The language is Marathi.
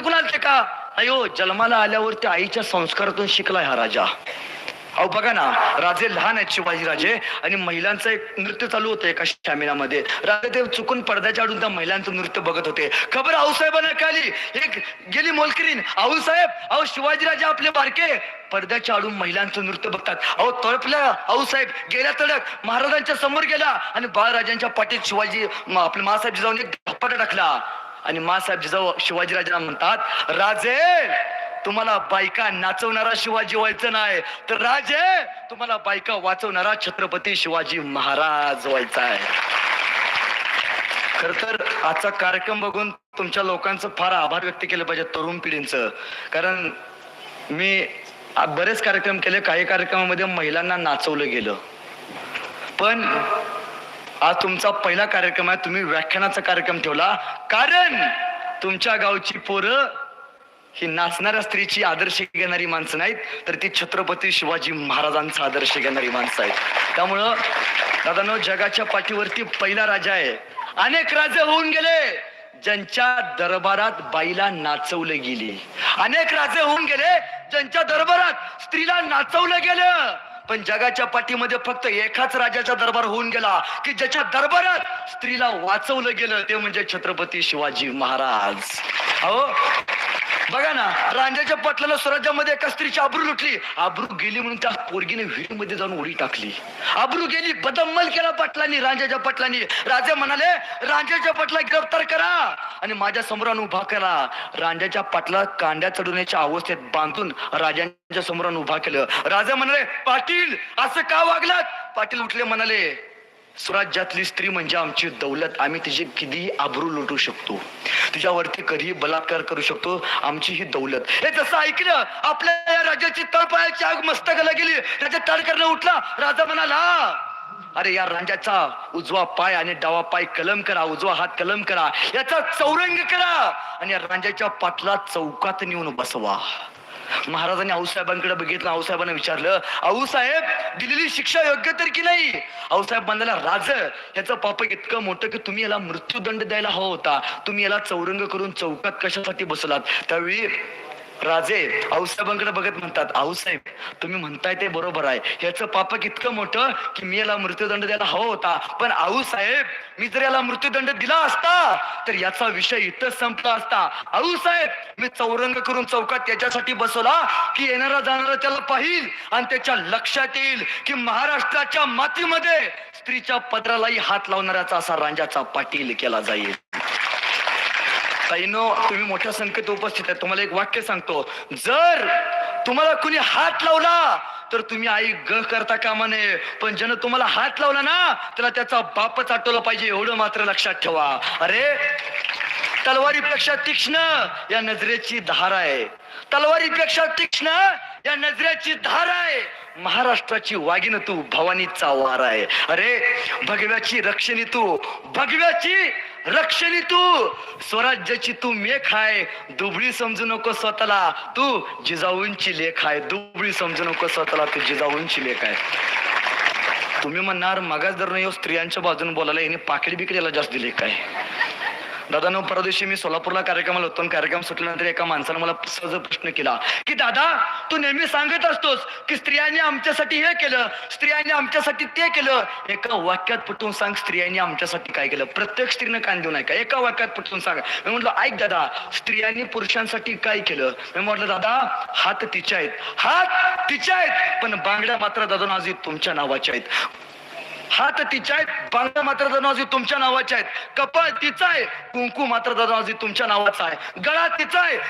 शिकून आलते का? अयो जन्माला आल्यावरती आईच्या संस्कारातून शिकलाय हा राजा. अहो बघा ना राजे लहान आहेत शिवाजीराजे आणि महिलांचं एक नृत्य चालू होतं एका शामिनामध्ये राजे ते चुकून पडद्याच्या आडून त्या महिलांचं नृत्य बघत होते. खबर आऊसाहेबांना कळली एक गेली मोलकरीन आऊसाहेब अहो शिवाजीराजे आपले बारके. पडद्याच्या आडून महिलांचं नृत्य बघतात. अहो तळपल्या आऊसाहेब गेल्या तडक महाराजांच्या समोर गेला आणि बाळराजांच्या पाठीत शिवाजी आपले मासाहेब जाऊन एक धप्पाटा टाकला. आणि मासाहेब जिजाऊ शिवाजीराजांना म्हणतात राजे तुम्हाला बायका नाचवणारा शिवाजी व्हायचं नाही. तर राजे तुम्हाला बायका वाचवणारा छत्रपती शिवाजी महाराज व्हायचा आहे. खर तर आजचा कार्यक्रम बघून तुमच्या लोकांचं फार आभार व्यक्त केलं पाहिजे तरुण पिढींचं. कारण मी बरेच कार्यक्रम केले काही कार्यक्रमामध्ये महिलांना नाचवलं गेलं. पण आज तुमचा पहिला कार्यक्रम आहे. तुम्ही व्याख्यानाचा कार्यक्रम ठेवला. कारण तुमच्या गावची पोरं ही नाचणाऱ्या स्त्रीची आदर्श घेणारी माणसं नाहीत तर ती छत्रपती शिवाजी महाराजांचा आदर्श घेणारी माणसं आहेत. त्यामुळं दादानो जगाच्या पाठीवरती पहिला राजा आहे. अनेक राजे होऊन गेले ज्यांच्या दरबारात बाईला नाचवलं गेली. अनेक राजे होऊन गेले ज्यांच्या दरबारात स्त्रीला नाचवलं गेलं. पण जगाच्या पाठीमध्ये फक्त एकाच राजाचा दरबार होऊन गेला की ज्याच्या दरबारात स्त्रीला वाचवलं गेलं ते म्हणजे छत्रपती शिवाजी महाराज. अहो बघा ना रांजाच्या पाटलाला स्वराज्यामध्ये एका स्त्रीची आब्रू लुटली. आबरू गेली म्हणून त्या पोरगीने विहिरीमध्ये जाऊन उडी टाकली. आबरू गेली बदम्मल केला पाटलांनी रांजाच्या पाटलांनी. राजे म्हणाले रांजाच्या पाटला गिरफ्तार करा आणि माझ्या समोरान उभा करा. रांजाच्या पाटला कांड्या चढवण्याच्या अवस्थेत बांधून राजांच्या समोरान उभा केलं. राजा म्हणाले पाटील असं का वागलात? पाटील उठले म्हणाले स्वराज्यातली स्त्री म्हणजे आमची दौलत. आम्ही तिची कितीही आबरू लुटू शकतो. तुझ्यावरती कधीही बलात्कार करू शकतो. आमची ही दौलत. हे जसं ऐकलं आपल्या या राज्याची तळपायाची आग मस्तकाला गेली. राजा तडकरणं उठला. राजा म्हणाला अरे या राजाचा उजवा पाय आणि डावा पाय कलम करा. उजवा हात कलम करा. याचा चौरंग करा. आणि या राजाच्या पाटला चौकात नेऊन बसवा. महाराजांनी आऊसाहेबांकडे बघितलं आऊसाहेबांना विचारलं आऊसाहेब दिलेली शिक्षा योग्य तर की नाही? आऊसाहेब म्हणाला राज याचं पाप इतकं मोठं की तुम्ही याला मृत्यूदंड द्यायला हवा होता. तुम्ही याला चौरंग करून चौकात कशासाठी बसलात? त्यावेळी राजे आऊसाहेबांकडे बघत म्हणतात आऊसाहेब तुम्ही म्हणताय ते बरोबर आहे. याचं पाप इतकं मोठं की मी याला मृत्यूदंड द्यायला हवा होता. पण आऊसाहेब मी जर याला मृत्यूदंड दिला असता तर याचा विषय इथं संपला असता. आऊसाहेब मी चौरंग करून चौकात त्याच्यासाठी बसवला की येणारा जाणारा त्याला पाहिल आणि त्याच्या लक्षात येईल की महाराष्ट्राच्या मातीमध्ये स्त्रीच्या पत्रालाही हात लावणाऱ्याचा असा रांजाचा पाटील केला जाईल. ताईनो तुम्ही मोठ्या संख्येत उपस्थित आहे तुम्हाला एक वाक्य सांगतो. जर तुम्हाला कुणी हात लावला तर तुम्ही आई ग करता कामा नये. पण ज्यानं तुम्हाला हात लावला ना त्याला त्याचा बापच आठवला पाहिजे. एवढं मात्र लक्षात ठेवा. अरे तलवारीपेक्षा तीक्ष्ण या नजरेची धार आहे. तलवारीपेक्षा तीक्ष्ण या नजरेची धार आहे. महाराष्ट्राची वागिन तू भवानीचा वार आहे. अरे भगव्याची रक्षणी तू भगव्याची रक्षणी तू. स्वराज्याची तू मेख आहे. दुबळी समजू नको स्वतःला. तू जिजाऊंची लेख आहे. दुबळी समजू नको स्वतःला. तू जिजाऊंची लेख आहे. तुम्ही म्हणणार मागास धरून येऊ स्त्रियांच्या बाजूने बोलायला याने पाकिट बिकडी याला जास्त दिले काय? दादा परदेशी मी सोलापूरला कार्यक्रमाला होतो कार्यक्रम सुटल्यानंतर एका माणसानं मला सहज प्रश्न केला की दादा तू नेहमी सांगत असतोस की स्त्रियांनी आमच्यासाठी हे केलं स्त्रियांनी आमच्यासाठी ते केलं. एका वाक्यात पटवून सांग स्त्रियांनी आमच्यासाठी काय केलं? प्रत्येक स्त्रीनं कान देऊ नये एका वाक्यात पटवून सांग. मी म्हटलं ऐक दादा स्त्रियांनी पुरुषांसाठी काय केलं? मी म्हटलं दादा हात तिच्या आहेत. हात तिच्या आहेत पण बांगड्या मात्र दादा आज तुमच्या नावाच्या आहेत. हात तिच्या आहेत बांगा मात्र दादाजी तुमच्या नावाच्या आहेत. कपाळ तिचा आहे कुंकू मात्र दादाजी तुमच्या नावाचा आहे. गळा तिचा आहे